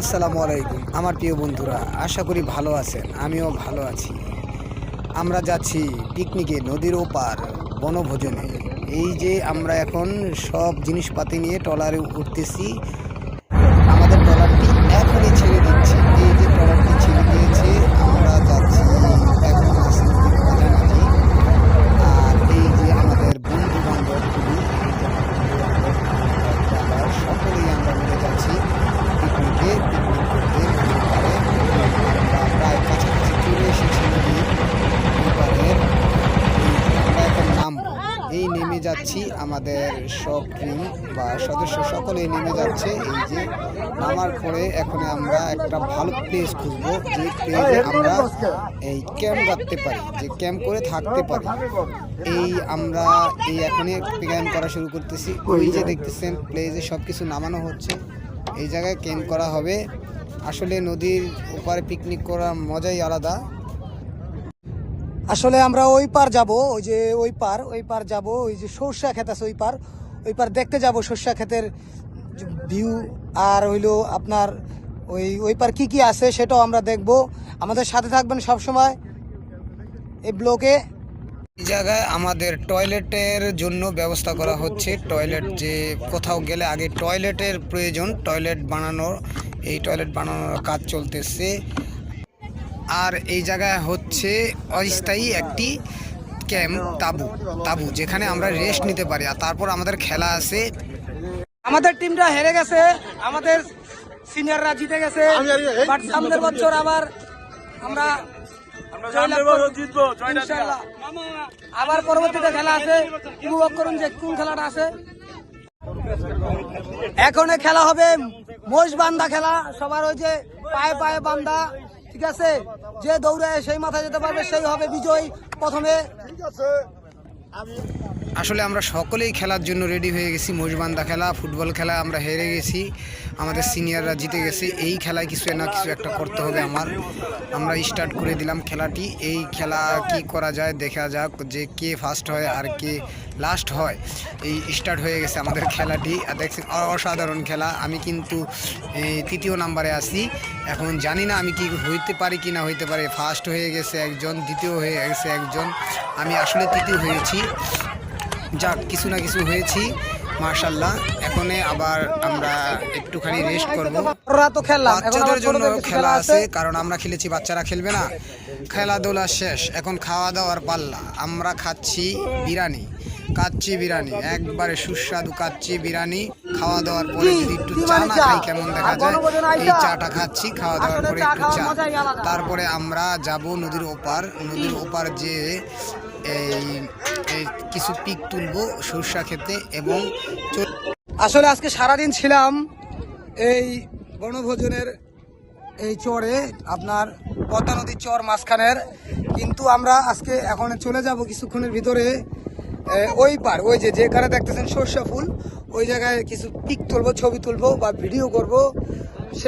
আসসালামু আলাইকুম। আমার প্রিয় বন্ধুরা, আশা করি ভালো আছেন, আমিও ভালো আছি। আমরা যাচ্ছি পিকনিকে নদীর ওপার বনভোজনে। এই যে আমরা এখন সব জিনিসপাতি নিয়ে ট্রলারে উঠতেছি, আমাদের ট্রলারটি এখনই ছেড়ে দিচ্ছি এই যে ট্রলারটি ছেড়ে দিয়েছে আমরা যাচ্ছি এখন আছি নদীর মাঝামাঝি আর এই যে আমাদের বন্ধু বান্ধব সকলেই আমরা মিলে যাচ্ছি পিকনিকে পিকনিক করতে নদীর পাড়ে আমরা প্রায় কাছাকাছি চলে এসেছি নদীর দুই পাড়ের এই যে আমরা এখন নামবো এই নেমে যাচ্ছি, আমাদের সব টিম বা সদস্য সকলেই নেমে যাচ্ছে। এই যে নামার পরে এখন আমরা একটা ভালো প্লেস খুঁজবো, যে প্লেসে আমরা এই ক্যাম্প রাখতে পারি, যে ক্যাম্প করে থাকতে পারি। এই আমরা এই এখনই ক্যাম্প করা শুরু করতেছি। ওই যে দেখতেছেন প্লেসে সব কিছু নামানো হচ্ছে। এই জায়গায় ক্যাম্প করা হবে। আসলে নদীর ওপারে পিকনিক করার মজাই আলাদা। আসলে আমরা ওই পার যাব, ওই যে ওই পার ওই পার যাব, ওই যে সর্ষা ক্ষেত আছে ওই পার ওই পার দেখতে যাব সর্ষা ক্ষেতের ভিউ আর হইল আপনার ওই ওই পার কি কি আছে সেটাও আমরা দেখব। আমাদের সাথে থাকবেন সব সময় এই ব্লকে এই জায়গায় আমাদের টয়লেটের জন্য ব্যবস্থা করা হচ্ছে। টয়লেট যে কোথাও গেলে আগে টয়লেটের প্রয়োজন, টয়লেট বানানোর, এই টয়লেট বানানোর কাজ চলতেছে। আর এই জায়গায় হচ্ছে অস্থায়ী একটি ক্যাম্প তাবু তাবু যেখানে আমরা রেস্ট নিতে পারি। আর তারপর আমাদের খেলা আছে। আমাদের টিমটা হেরে গেছে আমাদের সিনিয়ররা জিতে গেছে। বাট সামনের বছর আবার আমরা। আবার পরবর্তীতে খেলা আছে। উপভোগ করুন যে কোন খেলাটা আছে। এখন খেলা হবে মোষ বান্ধা খেলা। সবার ওই যে পায়ে পায়ে বান্ধা ঠিক আছে? যে দৌড়ে সেই মাথায় যেতে পারবে সেই হবে বিজয়। প্রথমে আসলে আমরা সকলেই খেলার জন্য রেডি হয়ে গেছি। মোষবান্ধা খেলা, ফুটবল খেলা, আমরা হেরে গেছি। আমাদের সিনিয়ররা জিতে গেছে। এই খেলায় কিছু না কিছু একটা করতে হবে আমার। আমরা স্টার্ট করে দিলাম খেলাটি। এই খেলা কি করা যায় দেখা যাক যে কে ফার্স্ট হয় আর কে লাস্ট হয়। এই স্টার্ট হয়ে গেছে আমাদের খেলাটি। আর অসাধারণ খেলা। আমি কিন্তু তৃতীয় নাম্বারে আছি। এখন জানি না আমি কি হইতে পারি কি না হইতে পারে। ফার্স্ট হয়ে গেছে একজন, দ্বিতীয় হয়ে গেছে একজন। আমি আসলে তৃতীয় হয়েছি। যাক কিছু না কিছু হয়েছি মার্শাল্লাহ এখন আবার আমরা একটুখানি রেস্ট করব। বাচ্চাদের জন্য খেলা আছে। কারণ আমরা খেলেছি বাচ্চারা খেলবে না। খেলাধুলা শেষ এখন খাওয়া দাওয়ার পাল্লা। আমরা খাচ্ছি বিরিয়ানি। কাচ্চি বিরিয়ানি একবারে সুস্বাদু কাচ্চি বিরিয়ানি। খাওয়া দাওয়ার পরে যদি একটু চা না খাই কেমন দেখা যায়? এই চাটা খাচ্ছি খাওয়া দাওয়ার পরে একটু চা। তারপরে আমরা যাব নদীর ওপার। নদীর ওপার যে এই এই কিছু পিক তুলবো সরষা খেতে এবং আসলে আজকে সারাদিন ছিলাম এই বনভোজনের এই চরে আপনার পদ্মা নদীর চর মাঝখানের। কিন্তু আমরা আজকে এখন চলে যাব কিছুক্ষণের ভিতরে ওই পার, ওই যে, যেখানে দেখতেছেন সর্ষা ফুল, ওই জায়গায় কিছু পিক তুলবো, ছবি তুলবো বা ভিডিও করব, সেই